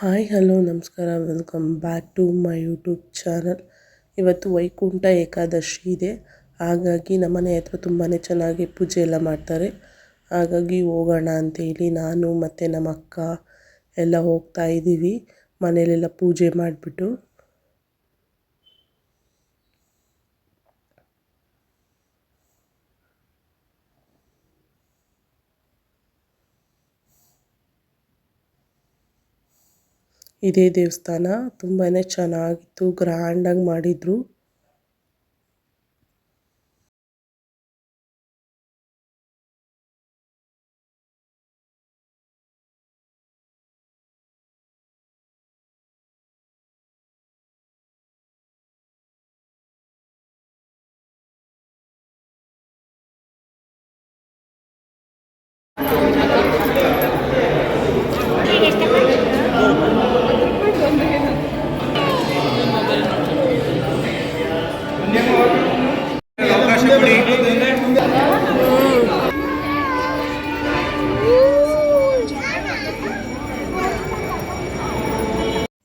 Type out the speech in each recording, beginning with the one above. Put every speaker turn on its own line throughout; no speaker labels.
Hi, hello, ನಮಸ್ಕಾರ. Welcome back to my YouTube channel. ಇವತ್ತು ವೈಕುಂಠ ಏಕಾದಶಿ ಇದೆ. ಹಾಗಾಗಿ ನಮ್ಮನೆ ಹತ್ರ ತುಂಬಾ ಚೆನ್ನಾಗಿ ಪೂಜೆ ಎಲ್ಲ ಮಾಡ್ತಾರೆ. ಹಾಗಾಗಿ ಹೋಗೋಣ ಅಂತೇಳಿ ನಾನು ಮತ್ತು ನಮ್ಮ ಅಕ್ಕ ಎಲ್ಲ ಹೋಗ್ತಾ ಇದ್ದೀವಿ. ಮನೇಲೆಲ್ಲ ಪೂಜೆ ಮಾಡಿಬಿಟ್ಟು. ಇದೇ ದೇವಸ್ಥಾನ. ತುಂಬಾನೇ ಚೆನ್ನಾಗಿತ್ತು ಗ್ರ್ಯಾಂಡಾಗಿ ಮಾಡಿದರು.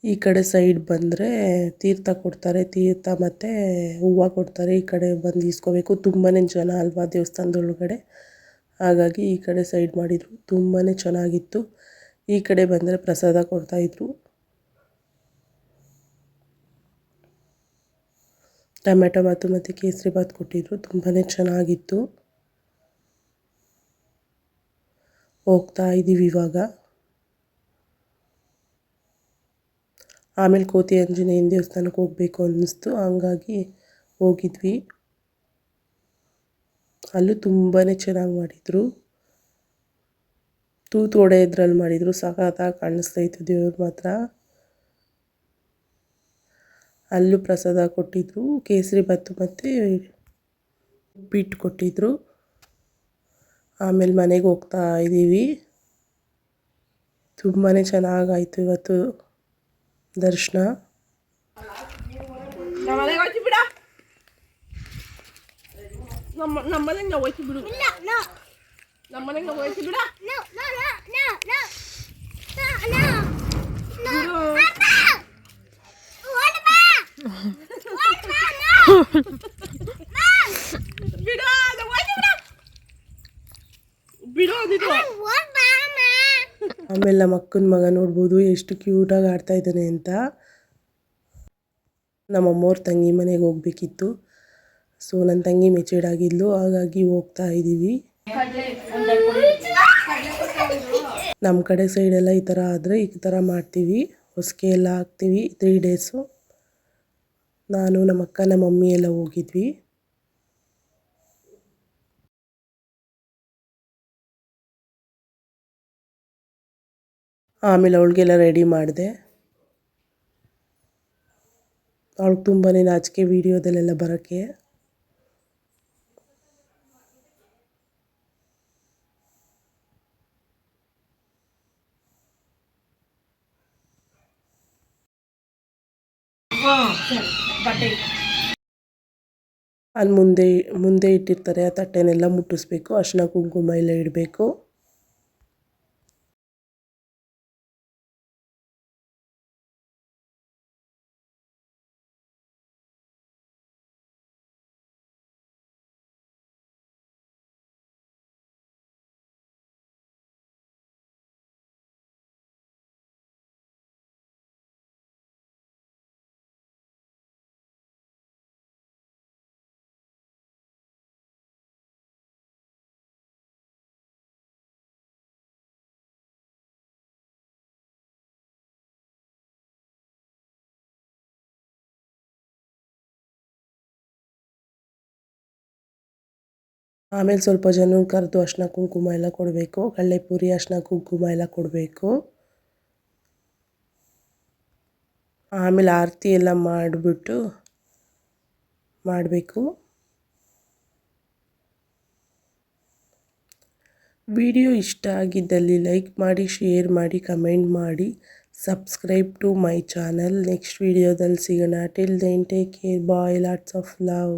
ಈ ಕಡೆ ಸೈಡ್ ಬಂದರೆ ತೀರ್ಥ ಕೊಡ್ತಾರೆ, ತೀರ್ಥ ಮತ್ತು ಹೂವು ಕೊಡ್ತಾರೆ. ಈ ಕಡೆ ಬಂದು ಇಸ್ಕೋಬೇಕು ತುಂಬಾ ಜನ ಅಲ್ವಾ ದೇವಸ್ಥಾನದೊಳಗಡೆ? ಹಾಗಾಗಿ ಈ ಕಡೆ ಸೈಡ್ ಮಾಡಿದರು. ತುಂಬಾ ಚೆನ್ನಾಗಿತ್ತು. ಈ ಕಡೆ ಬಂದರೆ ಪ್ರಸಾದ ಕೊಡ್ತಾಯಿದ್ರು ಟೊಮೆಟೊ ಬಾತು ಮತ್ತು ಕೇಸರಿ ಬಾತ್ ಕೊಟ್ಟಿದ್ರು. ತುಂಬಾ ಚೆನ್ನಾಗಿತ್ತು. ಹೋಗ್ತಾ ಇದ್ದೀವಿ ಇವಾಗ. ಆಮೇಲೆ ಕೋತಿ ಆಂಜನೇಯನ ದೇವಸ್ಥಾನಕ್ಕೆ ಹೋಗಬೇಕು ಅನ್ನಿಸ್ತು. ಹಂಗಾಗಿ ಹೋಗಿದ್ವಿ. ಅಲ್ಲೂ ತುಂಬಾ ಚೆನ್ನಾಗಿ ಮಾಡಿದರು. ತೂತು ಇದ್ರಲ್ಲಿ ಮಾಡಿದರು. ಸಖತ್ತಾಗಿ ಕಾಣಿಸ್ತೈತೆ ದೇವ್ರು ಮಾತ್ರ. ಅಲ್ಲೂ ಪ್ರಸಾದ ಕೊಟ್ಟಿದ್ರು. ಕೇಸರಿ ಬಾತು ಮತ್ತು ಉಪ್ಪಿಟ್ಟು ಕೊಟ್ಟಿದ್ರು. ಆಮೇಲೆ ಮನೆಗೆ ಹೋಗ್ತಾ ಇದ್ದೀವಿ ತುಂಬಾ ಚೆನ್ನಾಗಾಯಿತು ಇವತ್ತು. ದರ್ಶನ
ನಮ್ಮನೆಗೆ ಹೋಯ್ತು ಬಿಡ ನಮ್ಮ ನಮ್ಮನೆಗೆ ನಾವು ಹೋಯ್ತು ಬಿಡು
ಆಮೇಲೆ ನಮ್ಮ ಅಕ್ಕನ ಮಗ ನೋಡ್ಬೋದು ಎಷ್ಟು ಕ್ಯೂಟಾಗಿ ಆಡ್ತಾ ಇದ್ದಾನೆ ಅಂತ. ನಮ್ಮ ಅಮ್ಮವ್ರ ತಂಗಿ ಮನೆಗೆ ಹೋಗ್ಬೇಕಿತ್ತು. ಸೊ ನನ್ನ ತಂಗಿ ಮೆಚೂರ್ಡ್ ಆಗಿದ್ಲು, ಹಾಗಾಗಿ ಹೋಗ್ತಾ ಇದ್ದೀವಿ. ನಮ್ಮ ಕಡೆ ಸೈಡೆಲ್ಲ ಈ ಥರ ಆದರೆ ಈ ಥರ ಮಾಡ್ತೀವಿ. ಹೊಸಿಗೆ ಎಲ್ಲ ಹಾಕ್ತೀವಿ ತ್ರೀ ಡೇಸು ನಾನು, ನಮ್ಮ ಅಕ್ಕ, ನಮ್ಮ ಮಮ್ಮಿ ಎಲ್ಲ ಹೋಗಿದ್ವಿ. ಆಮೇಲೆ ಅವಳಿಗೆಲ್ಲ ರೆಡಿ ಮಾಡಿದೆ. ಅವಳಿಗೆ ತುಂಬಾ ನಾಚಿಕೆ ವೀಡಿಯೋದಲ್ಲೆಲ್ಲ ಬರೋಕ್ಕೆ. ಅಲ್ಲಿ ಮುಂದೆ ಮುಂದೆ ಇಟ್ಟಿರ್ತಾರೆ ಆ ತಟ್ಟೆನೆಲ್ಲ ಮುಟ್ಟಿಸ್ಬೇಕು, ಅರ್ಶಿನ ಕುಂಕುಮ ಎಲ್ಲ ಇಡಬೇಕು. ಆಮೇಲೆ ಸ್ವಲ್ಪ ಜನ ಕರೆದು ಅರಿಶಿನ ಕುಂಕುಮ ಎಲ್ಲ ಕೊಡಬೇಕು. ಕಡಲೆಪುರಿ ಅರ್ಶಿನ ಕುಂಕುಮ ಎಲ್ಲ ಕೊಡಬೇಕು. ಆಮೇಲೆ ಆರತಿ ಎಲ್ಲ ಮಾಡಿಬಿಟ್ಟು ಮಾಡಬೇಕು. ವಿಡಿಯೋ ಇಷ್ಟ ಆಗಿದ್ದಲ್ಲಿ ಲೈಕ್ ಮಾಡಿ, ಶೇರ್ ಮಾಡಿ, ಕಮೆಂಟ್ ಮಾಡಿ. Subscribe to my channel. Next ವಿಡಿಯೋದಲ್ಲಿ ಸಿಗೋಣ. Till then take care bye lots of love